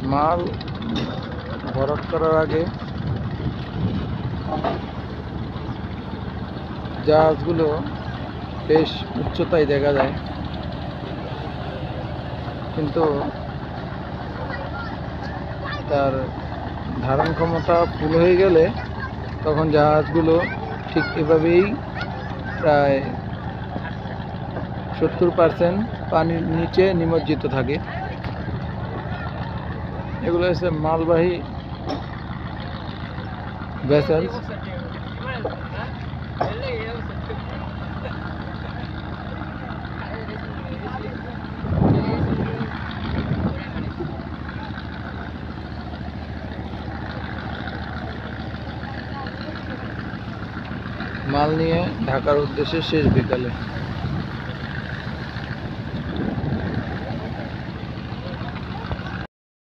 মাল ভরাট করার আগে জাহাজগুলো বেশ উচ্চতায় দেখা যায়। কিন্তু তার ধারণ ক্ষমতা ফুল হয়ে গেলে তখন জাহাজগুলো ঠিক এভাবেই প্রায় সত্তর পার্সেন্ট পানির নিচে নিমজ্জিত থাকে। এগুলো হচ্ছে মালবাহী ভেসেলস মাল নিয়ে ঢাকার উদ্দেশ্যে শেষ বিকালে।